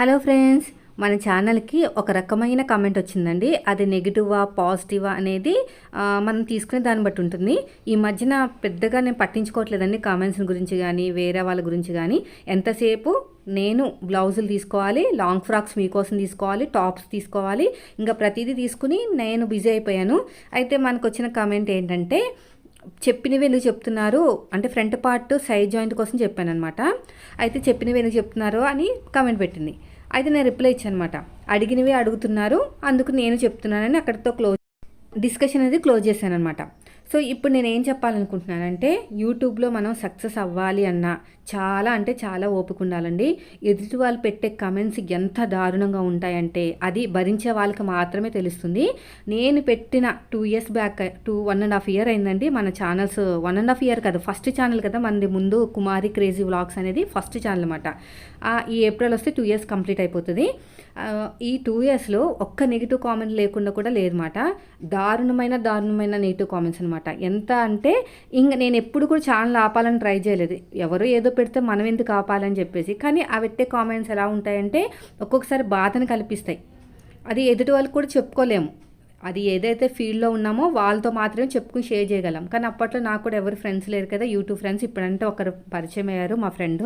Hello friends మన ఛానల్కి ఒక రకమైన కామెంట్ వచ్చిందండి. అది నెగిటివా పాజిటివా అనేది మనం తీసుకునే దాన్ని బట్టి ఉంటుంది. ఈ మధ్యన పెద్దగా నేను పట్టించుకోవట్లేదండి కామెంట్స్ గురించి కానీ వేరే వాళ్ళ గురించి కానీ. ఎంతసేపు నేను బ్లౌజులు తీసుకోవాలి లాంగ్ ఫ్రాక్స్ మీకోసం తీసుకోవాలి టాప్స్ తీసుకోవాలి ఇంకా ప్రతిదీ తీసుకుని నేను బిజీ అయిపోయాను. అయితే మనకు వచ్చిన కామెంట్ ఏంటంటే చెప్పినవి ఎందుకు చెప్తున్నారు అంటే ఫ్రంట్ పార్ట్ సైడ్ జాయింట్ కోసం చెప్పాను అనమాట అయితే చెప్పినవి ఎందుకు చెప్తున్నారు అని కామెంట్ పెట్టింది. అయితే నేను రిప్లై ఇచ్చాను అనమాట అడిగినవి అడుగుతున్నారు అందుకు నేను చెప్తున్నానని అక్కడితో క్లోజ్ డిస్కషన్ అనేది క్లోజ్ చేశాను అనమాట సో ఇప్పుడు నేను ఏం చెప్పాలనుకుంటున్నానంటే యూట్యూబ్లో మనం సక్సెస్ అవ్వాలి అన్న చాలా అంటే చాలా ఓపిక ఉండాలండి. ఎదుటి వాళ్ళు పెట్టే కమెంట్స్ ఎంత దారుణంగా ఉంటాయంటే అది భరించే వాళ్ళకి మాత్రమే తెలుస్తుంది. నేను పెట్టిన two years back two one and half year అయిందండి. మన channels one and half year కదా ఫస్ట్ ఛానల్ కదా మనది ముందు కుమారి క్రేజీ వ్లాగ్స్ అనేది ఫస్ట్ ఛానల్ అనమాట ఈ ఏప్రిల్ వస్తే టూ ఇయర్స్ కంప్లీట్ అయిపోతుంది. ఈ టూ ఇయర్స్లో ఒక్క నెగిటివ్ కామెంట్ లేకుండా కూడా లేదన్నమాట. దారుణమైన దారుణమైన నెగిటివ్ కామెంట్స్ అనమాట ఎంత అంటే ఇంక నేను ఎప్పుడు కూడా ఛానల్ ఆపాలని ట్రై చేయలేదు. ఎవరో ఏదో పెడితే మనం ఎందుకు ఆపాలని చెప్పేసి. కానీ ఆ పెట్టే కామెంట్స్ ఎలా ఉంటాయంటే ఒక్కొక్కసారి బాధను కల్పిస్తాయి. అది ఎదుటి వాళ్ళకి కూడా చెప్పుకోలేము. అది ఏదైతే ఫీల్డ్లో ఉన్నామో వాళ్ళతో మాత్రమే చెప్పుకుని షేర్ చేయగలం. కానీ అప్పట్లో నాకు కూడా ఎవరు ఫ్రెండ్స్ లేరు కదా యూట్యూబ్ ఫ్రెండ్స్ ఇప్పుడంటే ఒకరు పరిచయం అయ్యారు మా ఫ్రెండ్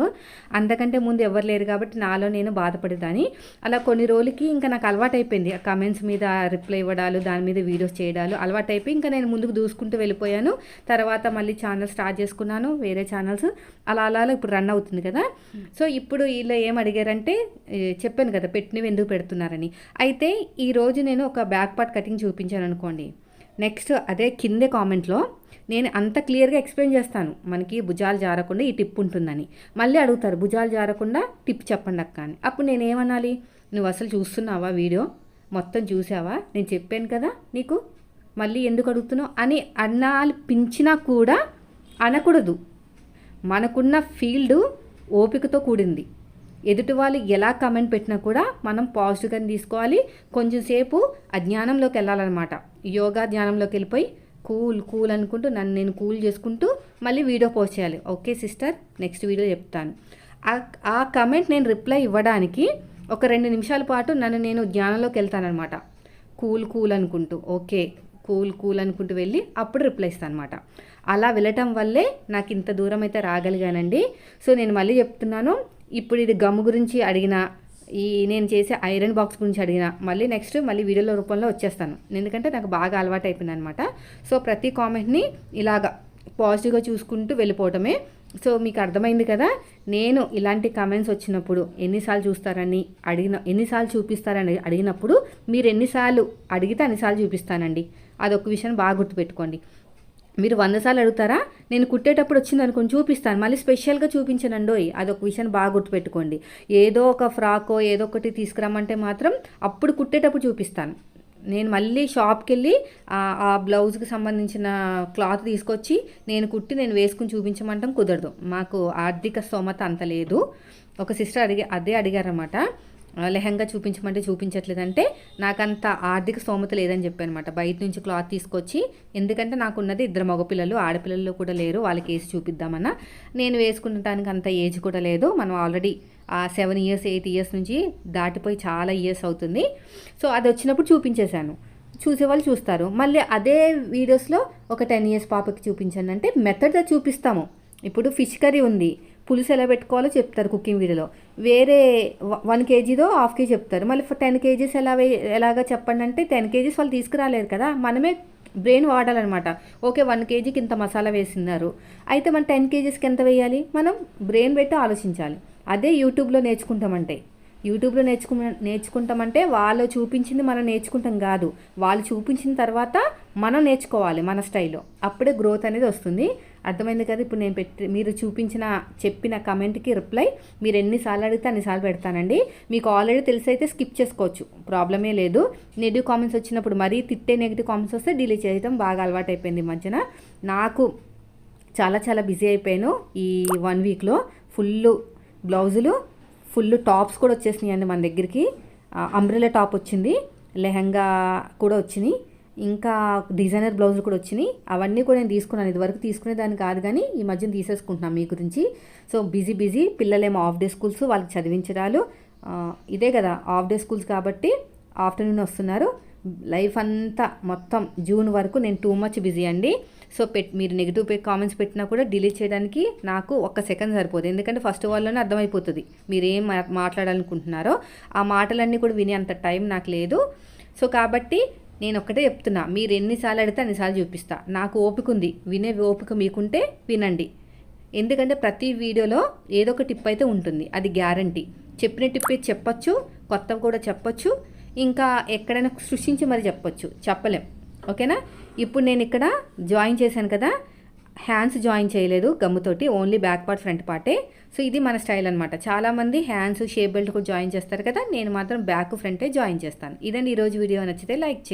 అంతకంటే ముందు ఎవరు లేరు కాబట్టి నాలో నేను బాధపడేదాన్ని. అలా కొన్ని రోజులకి ఇంకా నాకు అలవాటు అయిపోయింది ఆ కమెంట్స్ మీద రిప్లై ఇవ్వడాలు దాని మీద వీడియోస్ చేయడాలు అలవాటు అయిపోయి ఇంకా నేను ముందుకు దూసుకుంటూ వెళ్ళిపోయాను. తర్వాత మళ్ళీ ఛానల్ స్టార్ట్ చేసుకున్నాను వేరే ఛానల్స్ అలా అలా అలా ఇప్పుడు రన్ అవుతుంది కదా. సో ఇప్పుడు వీళ్ళు ఏం అడిగారంటే చెప్పాను కదా పెట్టినవి ఎందుకు పెడుతున్నారని. అయితే ఈ రోజు నేను ఒక బ్యాక్ పార్ట్ కటింగ్ చూపించాను అనుకోండి నెక్స్ట్ అదే కిందే కామెంట్లో నేను అంత క్లియర్గా ఎక్స్ప్లెయిన్ చేస్తాను. మనకి భుజాలు జారకుండా ఈ టిప్ ఉంటుందని. మళ్ళీ అడుగుతారు భుజాలు జారకుండా టిప్ చెప్పండి అక్క అని. అప్పుడు నేను ఏమనాలి? నువ్వు అసలు చూస్తున్నావా వీడియో? మొత్తం చూసావా? నేను చెప్పాను కదా నీకు? మళ్ళీ ఎందుకు అడుగుతున్నావు? అని అనాలిపించినా కూడా అనకూడదు. మనకున్న ఫీల్డ్ ఓపికతో కూడింది. ఎదుటి వాళ్ళు ఎలా కమెంట్ పెట్టినా కూడా మనం పాజిటివ్గానే తీసుకోవాలి. కొంచెం సేపు అజ్ఞానంలోకి వెళ్ళాలన్నమాట. యోగా ధ్యానంలోకి వెళ్ళిపోయి కూల్ కూల్ అనుకుంటూ నన్ను నేను కూల్ చేసుకుంటూ మళ్ళీ వీడియో పోస్ట్ చేయాలి. ఓకే సిస్టర్ నెక్స్ట్ వీడియో చెప్తాను. ఆ- ఆ కమెంట్ నేను రిప్లై ఇవ్వడానికి ఒక రెండు నిమిషాల పాటు నన్ను నేను ధ్యానంలోకి వెళ్తానమాట కూల్ కూల్ అనుకుంటూ ఓకే కూల్ కూల్ అనుకుంటూ వెళ్ళి అప్పుడు రిప్లై ఇస్తాను అనమాట అలా వెళ్ళటం వల్లే నాకు ఇంత దూరం అయితే రాగలిగానండి. సో నేను మళ్ళీ చెప్తున్నాను ఇప్పుడు ఇది గమ్ గురించి అడిగిన ఈ నేను చేసే ఐరన్ బాక్స్ గురించి అడిగిన మళ్ళీ నెక్స్ట్ మళ్ళీ వీడియోల రూపంలో వచ్చేస్తాను. ఎందుకంటే నాకు బాగా అలవాటు అయిపోయింది అనమాట సో ప్రతి కామెంట్ని ఇలాగా పాజిటివ్గా చూసుకుంటూ వెళ్ళిపోవటమే. సో మీకు అర్థమైంది కదా? నేను ఇలాంటి కామెంట్స్ వచ్చినప్పుడు ఎన్నిసార్లు చూస్తారని అడిగిన ఎన్నిసార్లు చూపిస్తారని అడిగినప్పుడు మీరు ఎన్నిసార్లు అడిగితే అన్నిసార్లు చూపిస్తానండి. అదొక విషయం బాగా గుర్తుపెట్టుకోండి. మీరు వంద సార్లు అడుగుతారా? నేను కుట్టేటప్పుడు వచ్చింది కొంచెం చూపిస్తాను. మళ్ళీ స్పెషల్గా చూపించనండోయ్. అదొక విషయం బాగా గుర్తుపెట్టుకోండి. ఏదో ఒక ఫ్రాకో ఏదో ఒకటి తీసుకురమ్మంటే మాత్రం అప్పుడు కుట్టేటప్పుడు చూపిస్తాను. నేను మళ్ళీ షాప్కి వెళ్ళి ఆ- బ్లౌజ్కి సంబంధించిన క్లాత్ తీసుకొచ్చి నేను కుట్టి నేను వేసుకుని చూపించమంటాం కుదరదు. మాకు ఆర్థిక స్తోమత అంత లేదు. ఒక సిస్టర్ అడిగి అదే అడిగారనమాట లెహంగా చూపించమంటే చూపించట్లేదంటే నాకంత ఆర్థిక స్తోమత లేదని చెప్పాను అనమాట బయట నుంచి క్లాత్ తీసుకొచ్చి ఎందుకంటే నాకున్నది ఇద్దరు మగపిల్లలు ఆడపిల్లలు కూడా లేరు వాళ్ళకి వేసి చూపిద్దామన్నా. నేను వేసుకుంటానికి అంత ఏజ్ కూడా లేదు. మనం ఆల్రెడీ ఆ సెవెన్ ఇయర్స్ ఎయిట్ ఇయర్స్ నుంచి దాటిపోయి చాలా ఇయర్స్ అవుతుంది. సో అది వచ్చినప్పుడు చూపించేశాను. చూసేవాళ్ళు చూస్తారు. మళ్ళీ అదే వీడియోస్లో ఒక టెన్ ఇయర్స్ పాపకి చూపించండి అంటే మెథడ్ చూపిస్తాము. ఇప్పుడు ఫిష్ కర్రీ ఉంది. పులుసు ఎలా పెట్టుకోవాలో చెప్తారు కుకింగ్ వీడియోలో. వేరే వన్ కేజీదో హాఫ్ కేజీ చెప్తారు. మళ్ళీ టెన్ కేజీస్ ఎలా వే ఎలాగా చెప్పండి అంటే టెన్ కేజీస్ వాళ్ళు తీసుకురాలేరు కదా. మనమే బ్రెయిన్ వాడాలన్నమాట. ఓకే వన్ కేజీకి ఇంత మసాలా వేసినారు అయితే మనం టెన్ కేజీస్కి ఎంత వేయాలి? మనం బ్రెయిన్ పెట్టి ఆలోచించాలి. అదే యూట్యూబ్లో నేర్చుకుంటామంటే. యూట్యూబ్లో నేర్చుకు నేర్చుకుంటామంటే వాళ్ళు చూపించింది మనం నేర్చుకుంటాం కాదు. వాళ్ళు చూపించిన తర్వాత మనం నేర్చుకోవాలి మన స్టైల్లో. అప్పుడే గ్రోత్ అనేది వస్తుంది. అర్థమైంది కదా? ఇప్పుడు నేను పెట్టి మీరు చూపించిన చెప్పిన కమెంట్కి రిప్లై మీరు ఎన్నిసార్లు అడిగితే అన్నిసార్లు పెడతానండి. మీకు ఆల్రెడీ తెలిసి అయితే స్కిప్ చేసుకోవచ్చు. ప్రాబ్లమే లేదు. నెగిటివ్ కామెంట్స్ వచ్చినప్పుడు మరీ తిట్టే నెగిటివ్ కామెంట్స్ వస్తే డిలీట్ చేయడం బాగా అలవాటు అయిపోయింది మధ్యన. నాకు చాలా చాలా బిజీ అయిపోయాను ఈ వన్ వీక్లో. ఫుల్ బ్లౌజులు ఫుల్ టాప్స్ కూడా వచ్చేసినాయండి మన దగ్గరికి. అంబ్రెలా టాప్ వచ్చింది. లెహంగా కూడా వచ్చినాయి. ఇంకా డిజైనర్ బ్లౌజులు కూడా వచ్చినాయి. అవన్నీ కూడా నేను తీసుకున్నాను. ఇదివరకు తీసుకునేదాన్ని కాదు కానీ ఈ మధ్యన తీసేసుకుంటున్నాను మీ గురించి. సో బిజీ బిజీ పిల్లలేమో ఆఫ్ డే స్కూల్స్ వాళ్ళకి చదివించడాలు. ఇదే కదా హాఫ్ డే స్కూల్స్ కాబట్టి ఆఫ్టర్నూన్ వస్తున్నారు. లైఫ్ అంతా మొత్తం జూన్ వరకు నేను టూ మచ్ బిజీ అండి. సో పెట్ మీరు నెగిటివ్ కామెంట్స్ పెట్టినా కూడా డిలీట్ చేయడానికి నాకు ఒక్క సెకండ్ సరిపోదు. ఎందుకంటే ఫస్ట్ వాళ్ళలోనే అర్థమైపోతుంది మీరు ఏం మా- మాట్లాడాలనుకుంటున్నారో. ఆ మాటలన్నీ కూడా వినే అంత టైం నాకు లేదు. సో కాబట్టి నేను ఒక్కటే చెప్తున్నా మీరు ఎన్నిసార్లు అడిగితే అన్నిసార్లు చూపిస్తా. నాకు ఓపిక ఉంది. వినే ఓపిక మీకుంటే వినండి. ఎందుకంటే ప్రతి వీడియోలో ఏదో ఒక టిప్ అయితే ఉంటుంది. అది గ్యారంటీ. చెప్పిన టిప్ చెప్పొచ్చు కొత్తవి కూడా చెప్పొచ్చు ఇంకా ఎక్కడైనా సృష్టించి మరి చెప్పొచ్చు. చెప్పలేం. ఓకేనా? ఇప్పుడు నేను ఇక్కడ జాయిన్ చేశాను కదా. హ్యాండ్స్ జాయిన్ చేయలేదు గమ్ముతోటి. ఓన్లీ బ్యాక్ పార్ట్ ఫ్రంట్ పార్టే. సో ఇది మన స్టైల్ అనమాట చాలామంది హ్యాండ్స్ షేప్ బెల్ట్ కూడా జాయిన్ చేస్తారు కదా. నేను మాత్రం బ్యాక్ ఫ్రంటే జాయిన్ చేస్తాను. ఇదండి ఈరోజు వీడియో. నచ్చితే లైక్ చేయండి.